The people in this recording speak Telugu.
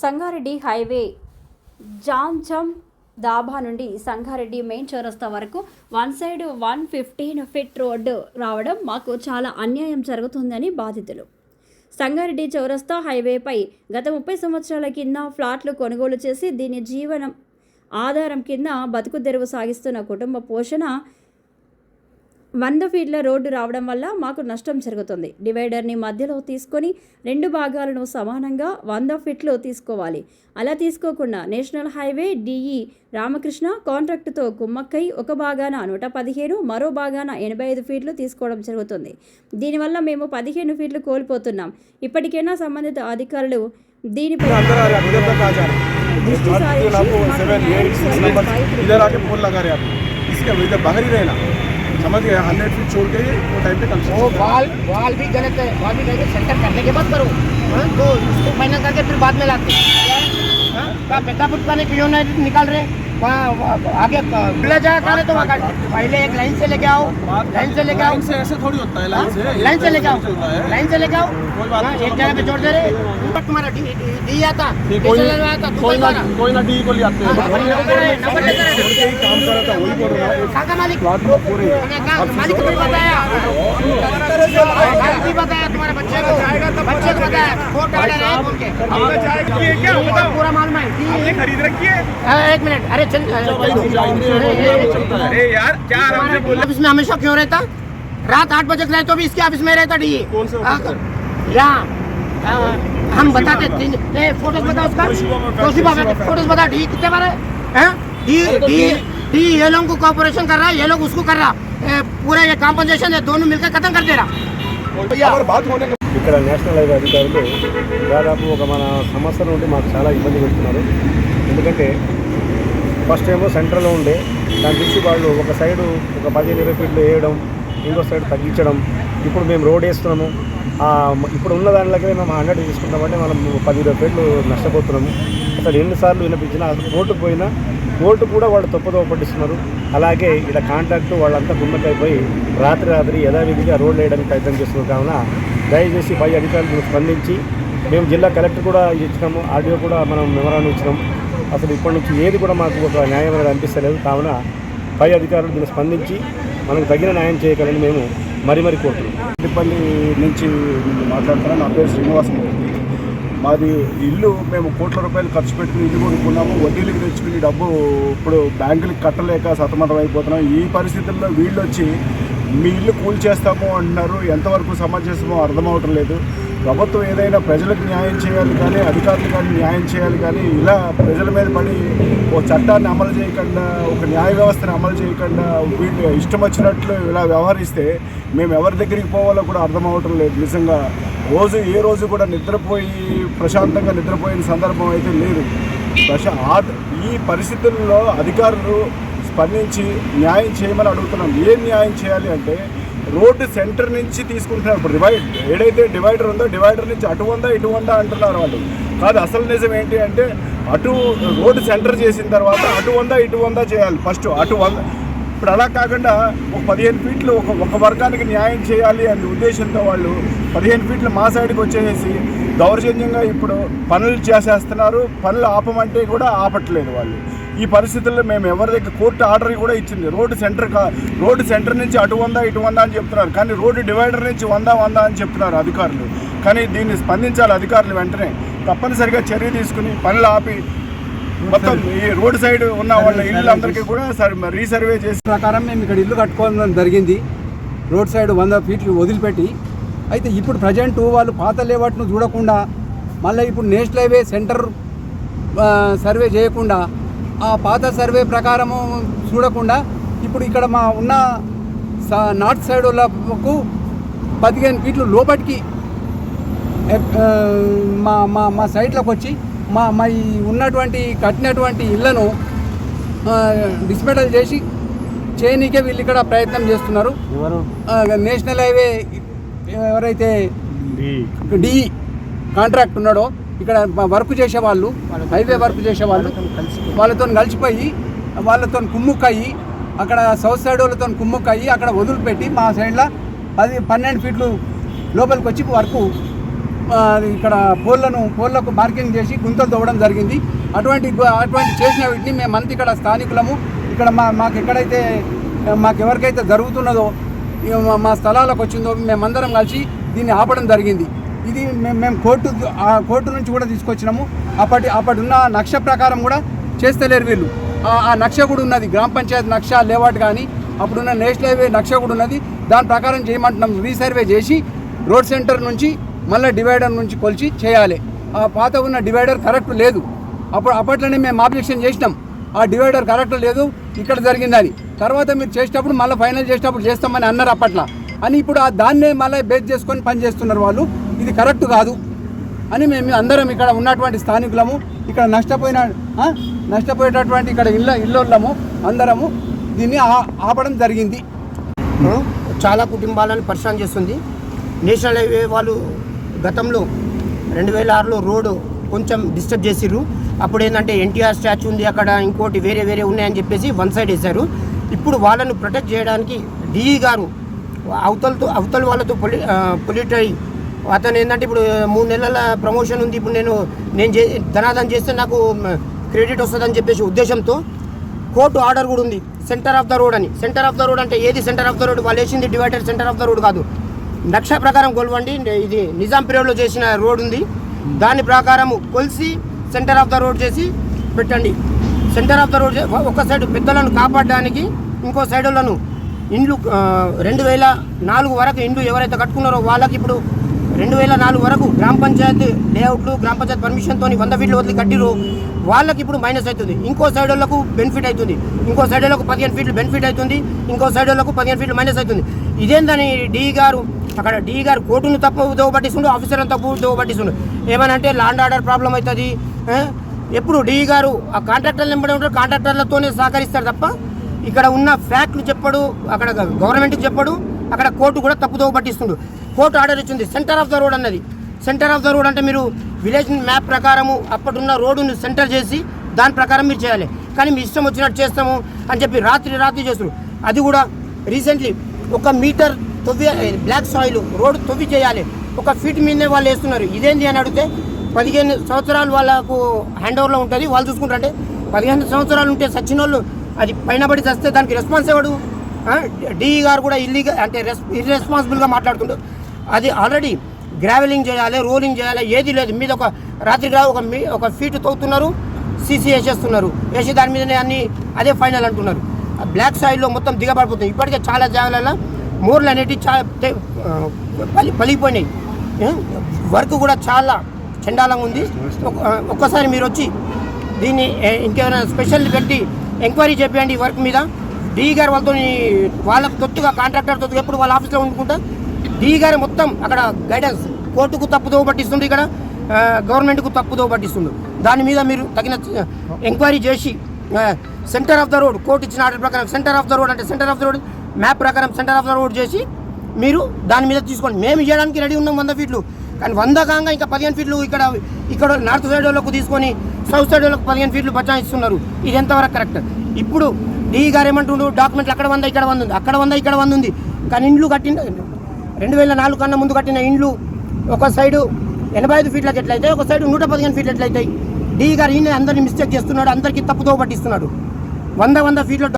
సంగారెడ్డి హైవే జాంచం దాబా నుండి సంగారెడ్డి మెయిన్ చౌరస్తా వరకు one side one fifteen feet road రావడం మాకు చాలా అన్యాయం జరుగుతుందని బాధితులు. సంగారెడ్డి చౌరస్తా హైవేపై గత ముప్పై సంవత్సరాల కింద ఫ్లాట్లు కొనుగోలు చేసి దీని జీవనం ఆధారం కింద బతుకు తెరువు సాగిస్తున్న కుటుంబ పోషణ వంద ఫీట్ల రోడ్డు రావడం వల్ల మాకు నష్టం జరుగుతుంది డివైడర్ని మధ్యలో తీసుకొని రెండు భాగాలను సమానంగా వంద ఫీట్లు తీసుకోవాలి అలా తీసుకోకుండా నేషనల్ హైవే డిఈ రామకృష్ణ కాంట్రాక్టుతో కుమ్మక్కై ఒక భాగాన నూట పదిహేను మరో భాగాన ఎనభై ఐదు ఫీట్లు తీసుకోవడం జరుగుతుంది దీనివల్ల మేము పదిహేను ఫీట్లు కోల్పోతున్నాం ఇప్పటికైనా సంబంధిత అధికారులు దీనిపై अंदर आ रहे हैं उधर तक आ जा रहे हैं दृष्टि समझ गए हंड्रेड फीट छोड़ के वो टाइम पे कम वो बाल बाल भी गलत है बाल भी गलत है, सेंटर करने के बाद करो। हाँ, तो उसको फाइनल करके फिर बाद में लाते हैं। हाँ, क्या बेटा फुटका ने क्यों नहीं निकाल रहे? हैं वहाँ आगे तो खुला जगह तो का तो पहले एक लाइन से लेके आओ। लाइन से लेके आओ। से ऐसे थोड़ी होता है लाइन हाँ? से। लाइन से लेके आओ। लाइन से लेके आओ। एक जगह पे छोड़ दे रहे। तुम्हारा डी आता। कोई तो ना कोई ना डी को ले आते हैं। मालिक। मालिक भी बताया। भी बताया तुम्हारे बच्चे को। बच्चे को बताया। हाँ। पूरा मालूम है खरीद रखी है हाँ, एक मिनट। अरे चल चलता है अरे यार क्या आराम से बोल ऑफिस में हमेशा क्यों रहता रात आठ बजे रहे तो भी इसके ऑफिस में रहता डी कौन से ऑफिस यहाँ हाँ, हम बताते तीन ए, फोटोज बता उसका तोशिबा में फोटोज बता डी कितने बार है हैं? डी डी डी ये लोगों को कॉपरेशन कर रहा है ये लोग उसको कर रहा ए, पूरा ये कॉम्पनसेशन है दोनों मिलकर खत्म कर दे रहा और बात होने के ఇక్కడ నేషనల్ హైవే అధికారులు దాదాపు ఒక మన సంవత్సరం నుండి మాకు చాలా ఇబ్బంది పెడుతున్నారు ఎందుకంటే ఫస్ట్ ఏమో సెంటర్లో ఉండే. దాని తీసి వాళ్ళు ఒక సైడు ఒక పదిహేను ఇరవై ఫీట్లు వేయడం ఇంకో సైడ్ తగ్గించడం. ఇప్పుడు మేము రోడ్ వేస్తున్నాము. ఇప్పుడు ఉన్న దానిలోకి మేము హండ్రెడ్ తీసుకుంటామంటే మనం పది ఇరవై ఫీట్లు నష్టపోతున్నాము. అసలు ఎన్నిసార్లు వినిపించినా అసలు కోర్టుకు పోయినా కోర్టు కూడా వాళ్ళు తప్పుదోవ పట్టిస్తున్నారు. అలాగే ఇలా కాంట్రాక్టు వాళ్ళంతా గుమ్మకైపోయి రాత్రి రాత్రి యథావిధిగా రోడ్లు వేయడానికి ప్రయత్నం చేస్తున్నారు. కావున దయచేసి పై అధికారులు స్పందించి మేము జిల్లా కలెక్టర్ కూడా ఇచ్చినాము. ఆడియో కూడా మనం మెమరాన్ని ఇచ్చినాం. అసలు ఇప్పటి నుంచి ఏది కూడా మాకు ఒక న్యాయం అనేది అనిపిస్తలేదు. కావున పై అధికారులు దీన్ని స్పందించి మనకు తగిన న్యాయం చేయగలని మేము మరి మరి కోరుతున్నాం. పల్లి నుంచి మాట్లాడుతున్నాను నా పేరు శ్రీనివాసమూర్తి మాది ఇల్లు మేము కోట్ల రూపాయలు ఖర్చు పెట్టుకుని ఇల్లు కొనుక్కున్నాము. వడ్డీలకు తెచ్చుకుని డబ్బు ఇప్పుడు బ్యాంకులకు కట్టలేక సతమతం అయిపోతున్నాం. ఈ పరిస్థితుల్లో వీళ్ళు వచ్చి మీ ఇల్లు కూల్ చేస్తాము అంటున్నారు. ఎంతవరకు సమంజసమో అర్థమవటం లేదు. ప్రభుత్వం ఏదైనా ప్రజలకు న్యాయం చేయాలి కానీ అధికారులు కానీ న్యాయం చేయాలి కానీ ఇలా ప్రజల మీద పడి ఓ చట్టాన్ని అమలు చేయకుండా ఒక న్యాయ వ్యవస్థను అమలు చేయకుండా వీళ్ళు ఇష్టం వచ్చినట్లు ఇలా వ్యవహరిస్తే మేము ఎవరి దగ్గరికి పోవాలో కూడా అర్థం అవటం లేదు. నిజంగా రోజు ఏ రోజు కూడా నిద్రపోయి ప్రశాంతంగా నిద్రపోయిన సందర్భం అయితే లేదు. ప్రశ ఆ- ఈ పరిస్థితుల్లో అధికారులు స్పందించి న్యాయం చేయమని అడుగుతున్నాం. ఏం న్యాయం చేయాలి అంటే రోడ్డు సెంటర్ నుంచి తీసుకుంటున్నారు. ఇప్పుడు డివైడ్ ఏదైతే డివైడర్ ఉందో డివైడర్ నుంచి అటు ఉందా ఇటు ఉందా అంటున్నారు వాళ్ళు. కాదు అసలు నిజం ఏంటి అంటే అటు రోడ్డు సెంటర్ చేసిన తర్వాత అటు వందా ఇటు వందా చేయాలి. ఫస్ట్ అటు వంద. ఇప్పుడు అలా కాకుండా ఒక పదిహేను ఫీట్లు ఒక ఒక వర్గానికి న్యాయం చేయాలి అనే ఉద్దేశంతో వాళ్ళు పదిహేను ఫీట్లు మా సైడ్కి వచ్చేసి దౌర్జన్యంగా ఇప్పుడు పనులు చేసేస్తున్నారు. పనులు ఆపమంటే కూడా ఆపట్లేదు వాళ్ళు. ఈ పరిస్థితుల్లో మేము ఎవరి దగ్గర కోర్టు ఆర్డర్ కూడా ఇచ్చింది. రోడ్డు సెంటర్ కా రోడ్డు సెంటర్ నుంచి అటు వందా ఇటు వందా అని చెప్తున్నారు. కానీ రోడ్డు డివైడర్ నుంచి వందా వందా అని చెప్తున్నారు అధికారులు. కానీ దీన్ని స్పందించాలి అధికారులు వెంటనే. తప్పనిసరిగా చర్య తీసుకుని పనులు ఆపి మొత్తం ఈ రోడ్ సైడ్ ఉన్న వాళ్ళ ఇళ్ళందరికీ కూడా సర్ రీసర్వే చేసి ప్రకారం మేము ఇక్కడ ఇల్లు కట్టుకోవడం జరిగింది. రోడ్ సైడ్ వంద ఫీట్లు వదిలిపెట్టి. అయితే ఇప్పుడు ప్రజెంట్ వాళ్ళు పాత లేవట్ను చూడకుండా మళ్ళీ ఇప్పుడు నేషనల్ హైవే సెంటర్ సర్వే చేయకుండా ఆ పాత సర్వే ప్రకారము చూడకుండా ఇప్పుడు ఇక్కడ మా ఉన్న నార్త్ సైడ్ వాళ్ళకు పదిహేను ఫీట్లు లోపలికి మా మా మా సైట్లోకి వచ్చి మా మా ఈ ఉన్నటువంటి కట్టినటువంటి ఇళ్ళను డిస్మెటల్ చేసి చేయనీకే వీళ్ళు ఇక్కడ ప్రయత్నం చేస్తున్నారు. నేషనల్ హైవే ఎవరైతే డి. కాంట్రాక్ట్ ఉన్నాడో ఇక్కడ వర్క్ చేసేవాళ్ళు హైవే వర్క్ చేసేవాళ్ళు. వాళ్ళతో కలిసిపోయి వాళ్ళతో కుమ్ముక్కయ్యి అక్కడ సౌత్ సైడ్ వాళ్ళతో కుమ్ముక్కయ్యి అక్కడ వదిలిపెట్టి మా సైడ్లో పది పన్నెండు ఫీట్లు లోపలికి వచ్చి వరకు ఇక్కడ పోల్లను పోల్లకు మార్కింగ్ చేసి గుంతలు తవ్వడం జరిగింది. అటువంటి అటువంటి చేసిన వీటిని మేమంతా ఇక్కడ స్థానికులము ఇక్కడ మా మాకు ఎక్కడైతే మాకు ఎవరికైతే జరుగుతున్నదో మా- స్థలాలకు వచ్చిందో మేమందరం కలిసి దీన్ని ఆపడం జరిగింది. ఇది మేము మేము కోర్టు ఆ కోర్టు నుంచి కూడా తీసుకొచ్చినాము. అప్పటి అప్పటి ఉన్న నక్ష ప్రకారం కూడా చేస్తలేరు వీళ్ళు. ఆ- నక్ష కూడా ఉన్నది గ్రామ పంచాయతీ నక్ష లేవాట్ కానీ అప్పుడున్న నేషనల్ హైవే నక్ష కూడా ఉన్నది దాని ప్రకారం చేయమంటున్నాం. రీసర్వే చేసి రోడ్ సెంటర్ నుంచి మళ్ళీ డివైడర్ నుంచి కొలిచి చేయాలి. ఆ పాత ఉన్న డివైడర్ కరెక్ట్ లేదు. అప్పుడు అప్పట్లోనే మేము ఆబ్జెక్షన్ చేసినాం. ఆ డివైడర్ కరెక్ట్ లేదు ఇక్కడ జరిగిందని. తర్వాత మీరు చేసేటప్పుడు మళ్ళీ ఫైనల్ చేసేటప్పుడు చేస్తామని అన్నారు అప్పట్లో. అని ఇప్పుడు ఆ దాన్నే మళ్ళీ బేస్ చేసుకొని పని చేస్తున్నారు వాళ్ళు. ఇది కరెక్ట్ కాదు. అని మేము అందరం ఇక్కడ ఉన్నటువంటి స్థానికులము ఇక్కడ నష్టపోయిన నష్టపోయేటటువంటి ఇక్కడ ఇళ్ళ ఇల్లోళ్ళము అందరము దీన్ని ఆ- ఆపడం జరిగింది. చాలా కుటుంబాలను పరిశ్రమ చేస్తుంది. నేషనల్ హైవే వాళ్ళు గతంలో రెండు వేల ఆరులో రోడ్డు కొంచెం డిస్టర్బ్ చేసిర్రు. అప్పుడు ఏంటంటే ఎన్టీఆర్ స్టాచ్యూ ఉంది అక్కడ ఇంకోటి వేరే వేరే ఉన్నాయని చెప్పేసి వన్ సైడ్ వేశారు. ఇప్పుడు వాళ్ళను ప్రొటెక్ట్ చేయడానికి డిఈ గారు అవతలతో అవతల వాళ్ళతో పొలి పొలిటరీ అతను ఏంటంటే ఇప్పుడు మూడు నెలల ప్రమోషన్ ఉంది. ఇప్పుడు నేను నేను చే ధనాదం చేస్తే నాకు క్రెడిట్ వస్తుందని చెప్పేసి ఉద్దేశంతో కోర్టు ఆర్డర్ కూడా ఉంది. సెంటర్ ఆఫ్ ద రోడ్ అని. సెంటర్ ఆఫ్ ద రోడ్ అంటే ఏది? సెంటర్ ఆఫ్ ద రోడ్ వాళ్ళు వేసింది divider centre of the road కాదు. నక్ష ప్రకారం కొలవండి. ఇది నిజాం పీరియడ్లో చేసిన రోడ్ ఉంది. దాని ప్రకారం కొలిసి సెంటర్ ఆఫ్ ద రోడ్ చేసి పెట్టండి. సెంటర్ ఆఫ్ ద రోడ్ చే- ఒక సైడ్ పెద్దలను కాపాడడానికి ఇంకో సైడులను ఇండ్లు రెండు వేల నాలుగు వరకు ఇండ్లు ఎవరైతే కట్టుకున్నారో వాళ్ళకి ఇప్పుడు రెండు వేల నాలుగు వరకు గ్రామ పంచాయతీ లేఅవుట్లు గ్రామ పంచాయతీ పర్మిషన్తో వంద ఫీట్లు వదిలి కట్టిరు వాళ్ళకి ఇప్పుడు మైనస్ అవుతుంది. ఇంకో సైడ్ వాళ్ళకు బెనిఫిట్ అవుతుంది. ఇంకో సైడ్ వాళ్ళకు పదిహేను ఫీట్లు బెనిఫిట్ అవుతుంది. ఇంకో సైడ్ వాళ్ళకు పదిహేను ఫీట్లు మైనస్ అవుతుంది. ఇదేందని డీ గారు అక్కడ డీ గారు కోర్టును తప్పు దోవ పట్టిస్తుండు తప్పు దోవ పట్టిస్తుండు ఏమనంటే లాండ్ ఆర్డర్ ప్రాబ్లం అవుతుంది. ఎప్పుడు డీ గారు ఆ కాంట్రాక్టర్లు ఎంబడి ఉంటారు. కాంట్రాక్టర్లతోనే సహకరిస్తారు తప్ప ఇక్కడ ఉన్న ఫ్యాక్ట్లు చెప్పడు అక్కడ గవర్నమెంట్కి చెప్పడు అక్కడ కోర్టు కూడా తప్పుదోవ పట్టిస్తుండు కోర్టు ఆర్డర్ ఇచ్చింది. సెంటర్ ఆఫ్ ద రోడ్ అన్నది. సెంటర్ ఆఫ్ ద రోడ్ అంటే మీరు విలేజ్ మ్యాప్ ప్రకారము అప్పటిన్న రోడ్డును సెంటర్ చేసి దాని ప్రకారం మీరు చేయాలి. కానీ మీ ఇష్టం వచ్చినట్టు చేస్తాము అని చెప్పి రాత్రి రాత్రి చేస్తారు అది కూడా రీసెంట్లీ ఒక మీటర్ తొవ్వి బ్లాక్ సాయిల్ రోడ్డు తొవ్వి చేయాలి. ఒక ఫీట్ మీదనే వాళ్ళు వేస్తున్నారు. ఇదేంటి అని అడిగితే పదిహేను సంవత్సరాలు వాళ్ళకు హ్యాండ్ ఓవర్లో ఉంటుంది. వాళ్ళు చూసుకుంటారంటే పదిహేను సంవత్సరాలు ఉంటే సచిన వాళ్ళు అది పైన పడి చస్తే దానికి రెస్పాన్స్ ఎవడు? డిఈ గారు కూడా ఇల్లీగల్ అంటే రెస్ ఇర్రెస్పాన్సిబుల్గా మాట్లాడుతుంటారు అది ఆల్రెడీ గ్రావెలింగ్ చేయాలి రోలింగ్ చేయాలి ఏది లేదు. మీద ఒక రాత్రి ఒక మీ ఒక ఫీట్ తవ్వుతున్నారు సీసీ వేసేస్తున్నారు. వేసి దాని మీదనే అన్ని అదే ఫైనల్ అంటున్నారు. ఆ బ్లాక్ సాయిల్లో మొత్తం దిగబడిపోతుంది. ఇప్పటికే చాలా జాగాలలో మోర్లు అనేటివి చాలా పలి పలిగిపోయినాయి. వర్క్ కూడా చాలా చండాలంగా ఉంది. ఒక్కసారి మీరు వచ్చి దీన్ని ఇంకేమైనా స్పెషల్ పెట్టి ఎంక్వైరీ చేయండి ఈ వర్క్ మీద. డీ గారు వాళ్ళతో వాళ్ళకు తొత్తుగా కాంట్రాక్టర్ తొత్తుగా ఎప్పుడు వాళ్ళ ఆఫీస్లో ఉండుకుంటా. డి గారు మొత్తం అక్కడ గైడెన్స్ కోర్టుకు తప్పుదోవ పట్టిస్తుండు ఇక్కడ గవర్నమెంట్కు తప్పుదోవ పట్టిస్తుండు. దాని మీద మీరు తగిన ఎంక్వైరీ చేసి centre of the road court ఇచ్చిన ఆర్డర్ ప్రకారం సెంటర్ ఆఫ్ ద రోడ్ అంటే centre of the road map ప్రకారం సెంటర్ ఆఫ్ ద రోడ్ చేసి మీరు దాని మీద తీసుకోండి. మేము చేయడానికి రెడీ ఉన్నాం వంద ఫీట్లు. కానీ వంద కాగా ఇంకా పదిహేను ఫీట్లు ఇక్కడ ఇక్కడ నార్త్ సైడ్ వాళ్ళకు తీసుకొని సౌత్ సైడ్ వాళ్ళకు పదిహేను ఫీట్లు బచాయిస్తున్నారు. ఇది ఎంతవరకు కరెక్ట్ ఇప్పుడు డి గారు ఏమంటుండ్రు డాక్యుమెంట్లు అక్కడ వంద ఇక్కడ వంద ఉంది అక్కడ వంద ఇక్కడ వంద ఉంది. కానీ ఇండ్లు కట్టిన రెండు వేల నాలుగు కన్నా ముందు కట్టిన ఇండ్లు ఒక సైడు ఎనభై ఐదు ఫీట్లకి ఎట్లయితాయి ఒక సైడు నూట పదిహేను ఫీట్లు ఎట్లయితాయి డి గారు ఈయన అందరినీ మిస్టేక్ చేస్తున్నాడు అందరికీ తప్పుతో పట్టిస్తున్నాడు. వంద వంద ఫీట్ల